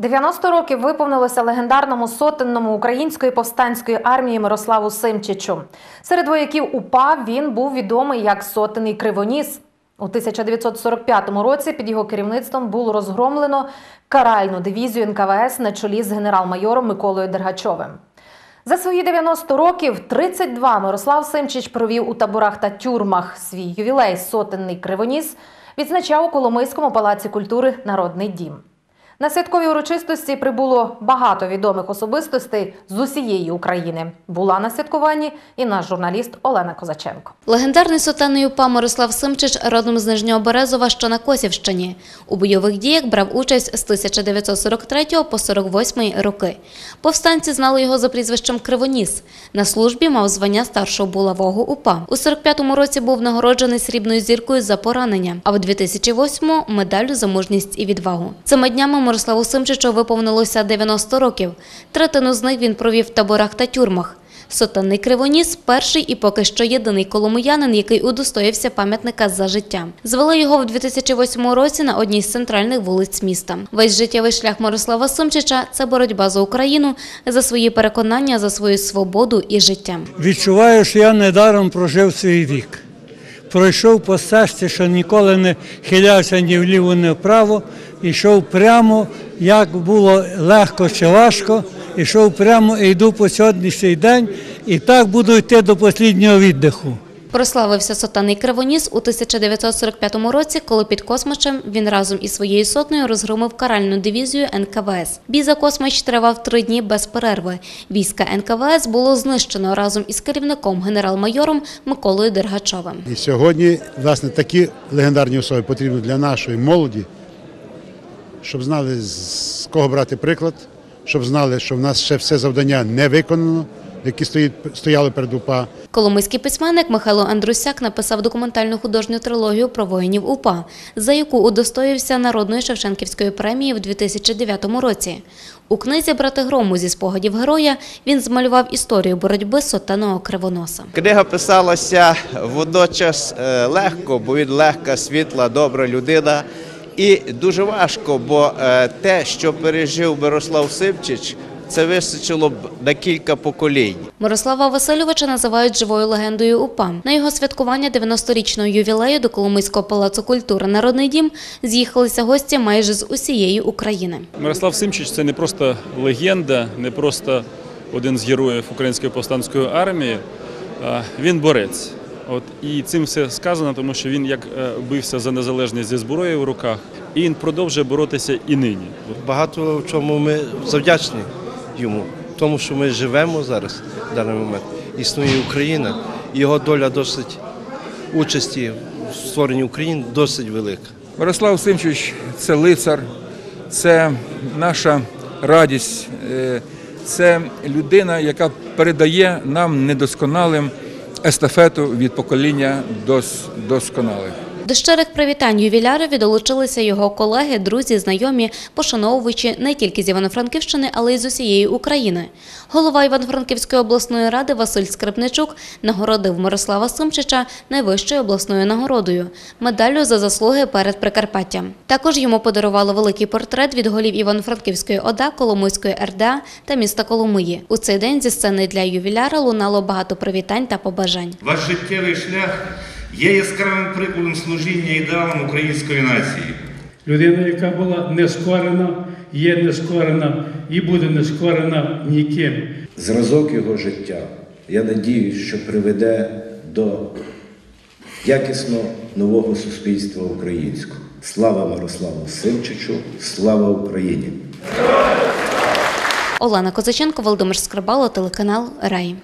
90 років виповнилося легендарному сотенному української повстанської армії Мирославу Симчичу. Серед вояків УПА він був відомий як сотений Кривоніс. У 1945 році під його керівництвом було розгромлено каральну дивізію НКВС на чолі з генерал-майором Миколою Дергачовим. За свої 90 років 32 Мирослав Симчич провів у таборах та тюрмах. Свій ювілей сотенний Кривоніс відзначав у Коломийському палаці культури Народний дім. На святкові урочистості прибуло багато відомих особистостей з усієї України. Була на святкуванні і наш журналіст Олена Козаченко. Легендарний сотенний УПА Мирослав Симчич родом з Нижнього Березова, що на Косівщині. У бойових діях брав участь з 1943 по 48 роки. Повстанці знали його за прізвищем Кривоніс. На службі мав звання старшого булавого УПА. У 45-му році був нагороджений срібною зіркою за поранення, а в 2008-му – медаллю за мужність і відвагу. Цими днями Мирославу Симчичу виповнилося 90 років. Третину з них він провів в таборах та тюрмах. Сотенний Кривоніс – перший і поки що єдиний коломиянин, який удостоївся пам'ятника за життя. Звели його в 2008 році на одній з центральних вулиць міста. Весь життєвий шлях Мирослава Симчича – це боротьба за Україну, за свої переконання, за свою свободу і життя. Відчуваю, що я недаром прожив свій вік. Пройшов по стежці, що ніколи не хилявся ні вліво, ні вправо. Йшов прямо, як було легко чи важко. Йшов прямо і йду по сьогоднішній день, і так буду йти до останнього віддиху. Прославився сотенний Кривоніс у 1945 році, коли під Космачем він разом із своєю сотнею розгромив каральну дивізію НКВС. Бій за Космач тривав три дні без перерви. Війська НКВС було знищено разом із керівником генерал-майором Миколою Дергачовим. І сьогодні, власне, такі легендарні особи потрібні для нашої молоді, щоб знали, з кого брати приклад, щоб знали, що в нас ще все завдання не виконано, які стоїть, стояли перед УПА. Коломийський письменник Михайло Андрусяк написав документальну художню трилогію про воїнів УПА, за яку удостоївся Народної Шевченківської премії в 2009 році. У книзі «Брати грому» зі спогадів героя він змалював історію боротьби сотеного кривоноса. Книга писалася водночас е, легко, бо він легка, світла, добра людина. І дуже важко, бо е, те, що пережив Мирослав Симчич, це вистачило б на кілька поколінь. Мирослава Васильовича називають живою легендою УПА. На його святкування 90-річного ювілею до Коломийського палацу культури «Народний дім» з'їхалися гості майже з усієї України. Мирослав Симчич це не просто легенда, не просто один з героїв Української повстанської армії. Він борець. От і цим все сказано, тому що він як е, бився за незалежність зі зброєю в руках, і він продовжує боротися і нині. Багато в чому ми завдячні йому, тому що ми живемо зараз в даний момент. Існує Україна, і його доля досить участі в створенні України досить велика. Мирослав Симчович це лицар, це наша радість, е, це людина, яка передає нам недосконалим естафету від покоління до досконалих. До щирих привітань ювілярові долучилися його колеги, друзі, знайомі, пошановувачі не тільки з Івано-Франківщини, але й з усієї України. Голова Івано-Франківської обласної ради Василь Скрипничук нагородив Мирослава Симчича найвищою обласною нагородою медаллю за заслуги перед Прикарпаттям. Також йому подарували великий портрет від голів Івано-Франківської ОДА, Коломийської РДА та міста Коломиї. У цей день зі сцени для ювіляра лунало багато привітань та побажань. Ваш життєвий шлях є яскравим прикладом служіння ідеалам української нації. Людина, яка була нескорена, є нескорена і буде нескорена ніким. зразок його життя, я надіюсь, що приведе до якісно нового суспільства українського. Слава Мирославу Симчичу, слава Україні! Олена Козаченко, Володимир Скрибало, телеканал Рай.